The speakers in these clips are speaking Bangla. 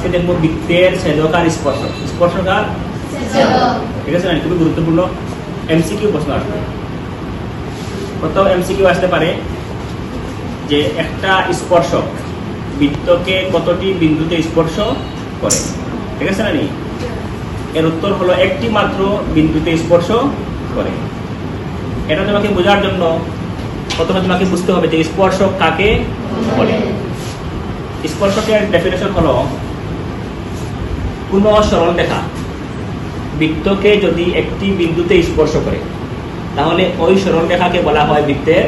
আজকে দেখব বৃত্তের ছেদকার স্পর্শ স্পর্শকার ঠিক আছে না খুবই গুরুত্বপূর্ণ। এমসিকিউ প্রশ্ন আসবে। প্রথম এমসিকিউ আসতে পারে যে একটা স্পর্শক বৃত্তকে কতটি বিন্দুতে স্পর্শ করে? ঠিক আছে না নি এর উত্তর হলো একটি মাত্র বিন্দুতে স্পর্শ করে। এটা তোমাকে বোঝার জন্য প্রথমে তোমাকে বুঝতে হবে যে স্পর্শক কাকে বলে। স্পর্শকের ডেফিনেশন হলো কোন সরল রেখা বৃত্তকে যদি একটি বিন্দুতে স্পর্শ করে, তাহলে ওই সরল রেখাকে বলা হয় বৃত্তের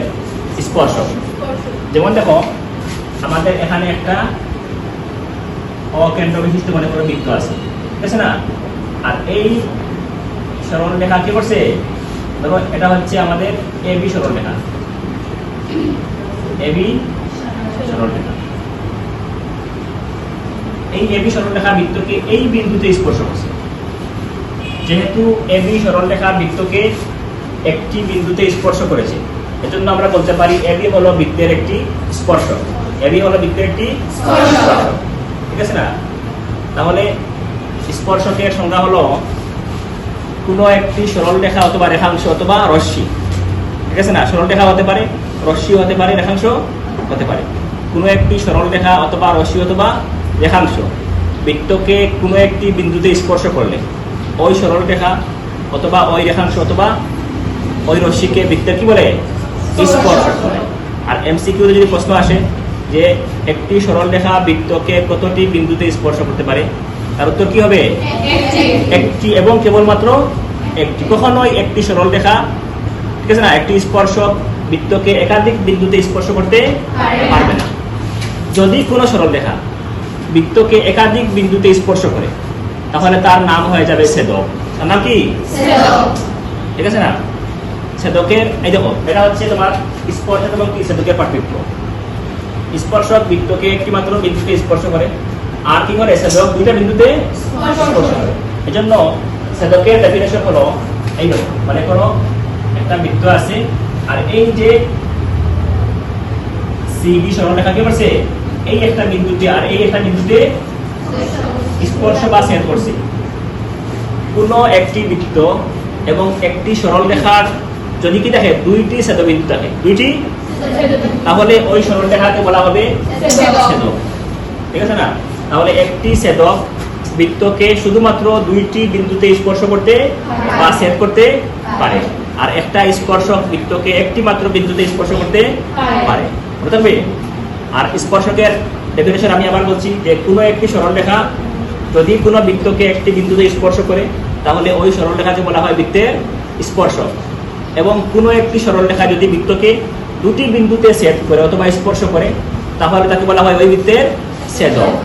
স্পর্শ যেমন দেখো, আমাদের এখানে একটা অকেন্দ্র বিশিষ্ট মনে করো বৃত্ত আছে, ঠিক আছে না? আর এই সরল রেখা কি করছে? দেখো, এটা হচ্ছে আমাদের এ বি সরল রেখা। এ বি সরল রেখা। এই এবি সরলরেখা বৃত্তকে এই বিন্দুতে স্পর্শ করছে। যেহেতু এবি সরলরেখা বৃত্তকে একটি বিন্দুতে স্পর্শ করেছে, এজন্য আমরা বলতে পারি এবি হলো বৃত্তের একটি স্পর্শক। এবি হলো বৃত্তের একটি স্পর্শক। ঠিক আছে না? তাহলে স্পর্শকের সংজ্ঞা হলো কোনো একটি সরল রেখা অথবা রেখাংশ অথবা রশ্মি। ঠিক আছে না? সরল রেখা হতে পারে রশ্মি হতে পারে রেখাংশ হতে পারে। কোনো একটি সরল রেখা অথবা রশ্মি অথবা রেখাংশ বৃত্তকে কোনো একটি বিন্দুতে স্পর্শ করলে ওই সরল রেখা অথবা ওই রেখাংশ অথবা ওই রশ্মিকে বৃত্তের কি বলে? স্পর্শ করে। আর এমসিকিউ যদি প্রশ্ন আসে যে একটি সরল রেখা বৃত্তকে কতটি বিন্দুতে স্পর্শ করতে পারে, তার উত্তর কি হবে? একটি এবং কেবলমাত্র একটি। কখনোই একটি সরল রেখা, ঠিক আছে না? একটি স্পর্শক বৃত্তকে একাধিক বিন্দুতে স্পর্শ করতে পারবে না। যদি কোনো সরল রেখা বৃত্তকে একাধিক বিন্দুতে স্পর্শ করে তাহলে তার নাম হয়ে যাবে ছেদক। তার নাম কি? ঠিক আছে না? ছেদকের এই দেখো এটা হচ্ছে তোমার স্পর্শক এবং কি? ছেদকের পার্থক্য। স্পর্শক বৃত্তকে একটি মাত্র বিন্দুতে স্পর্শ করে আর কি করে? ছেদক দুইটা বিন্দুতে স্পর্শ করে। এজন্য ছেদকের ডেফিনেশন হলো এই দেখো মানে কোনো একটা বৃত্ত আছে আর এই যে সিবি সরলরেখা কি করছে? এই একটা বিন্দুতে আর এই একটা বিন্দুতে স্পর্শ বা ছেদ করছে। কোনো একটি বৃত্ত এবং একটি সরল রেখার যদি কি দেখে দুইটি ছেদবিন্দু থাকে। দুইটি? তাহলে ওই সরল রেখাকে বলা হবে ছেদক। ঠিক আছে না? তাহলে একটি ছেদক বৃত্তকে শুধুমাত্র দুইটি বিন্দুতে স্পর্শ করতে বা ছেদ করতে পারে। আর একটা স্পর্শক বৃত্তকে একটি মাত্র বিন্দুতে স্পর্শ করতে পারে। বুঝতে পারবে আর স্পর্শকের ডেফিনেশন আমি আবার বলছি যে কোনো একটি সরলরেখা যদি কোনো বৃত্তকে একটি বিন্দুতে স্পর্শ করে, তাহলে ওই সরলরেখাকে বলা হয় বৃত্তের স্পর্শক। এবং কোনো একটি সরলরেখা যদি বৃত্তকে দুটি বিন্দুতে সেট করে অথবা স্পর্শ করে, তাহলে তাকে বলা হয় ওই বৃত্তের ছেদক।